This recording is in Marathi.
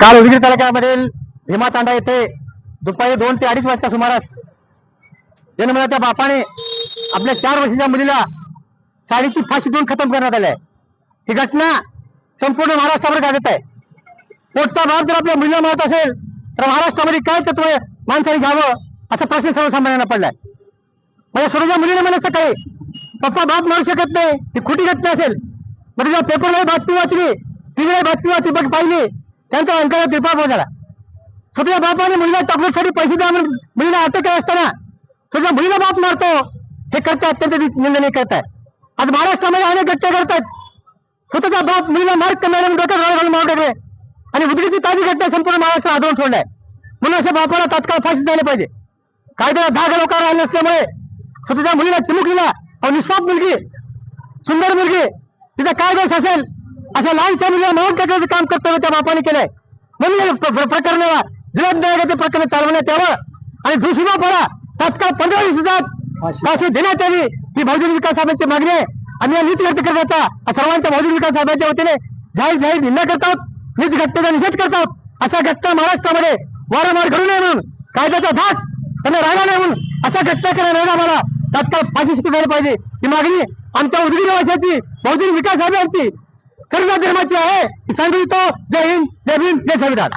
काल उदगीर तालुक्यामधील भीमातांडा येथे दुपारी दोन ते अडीच वाजता सुमारास जन्मदाच्या बापाने आपल्या चार वर्षाच्या मुलीला साडीची फाशी देऊन खतम करण्यात आली आहे. ही घटना संपूर्ण महाराष्ट्रावर गाजत आहे. पोटचा भाग जर आपल्या मुलीला मारत असेल तर महाराष्ट्रामध्ये काय तत्व माणसाने घ्यावं? असा प्रश्न सर्वसामान्यांना पडलाय. माझ्या स्वतःच्या मुलीने मला सकाळी पप्पा बाप मारू शकत नाही. ही खोटी घटना असेल. म्हणजे तुझ्या पेपरमध्ये बातमी वाचली टीव्हीला बातमी वाचली बघ पाहिली त्यांच्या अंकाला तिरपा झाला. स्वतःच्या बापाने मुलीला चॉकलेटसाठी पैसे द्या म्हणून मुलीला अटक करत असताना स्वतःच्या मुलीला बाप मारतो. हे करता अत्यंत निंदनीय करताय आज महाराष्ट्रामध्ये अनेक घटना करतायत स्वतःचा बाप मुलीला मार्क करणारे डोक्यात राळ घालून टाकले. आणि उदगीची ताजी घटना संपूर्ण महाराष्ट्र आदळून सोडलाय म्हणून अशा बापाला तात्काळ फाशी द्यायला पाहिजे. कायद्याला धागा लोकांना राहिले नसल्यामुळे स्वतःच्या मुलीला चिमुकलीला निष्पाप मुलगी सुंदर मुलगी तिचा काय दोष असेल? अशा लहानशा मुलीला मारून टाकण्याचं काम कर्तव्य त्या बापाने केलंय. म्हणून या प्र- प्र- प्रकरणाला जिल्हा न्यायालयाचे प्रकरण चालवण्यात यावं आणि दुसरा पडा तात्काळ पंधरा दिवसात फाशी देण्यात यावी ही बहुजन विकास सभेची मागणी आहे. आम्ही या नीती व्यक्त करण्याचा सर्वांच्या बहुजन विकास सभेच्या वतीने जाहीर जाहीर निंदा करतात नीत घटनेचा निषेध करतात. अशा घटना महाराष्ट्रामध्ये वारंवार घडू नये म्हणून कायद्याचा धाक त्यांना राहिला नाही म्हणून अशा घटना करणाऱ्या आम्हाला तात्काळ फाशी शिकू झाली पाहिजे. ही मागणी आमच्या उदगीर वाशाची बहुजन विकास सभेची पूर्ण धर्माची आहे. ही सांगू इच्छितो. जय हिंद जय भीम जय संविधान.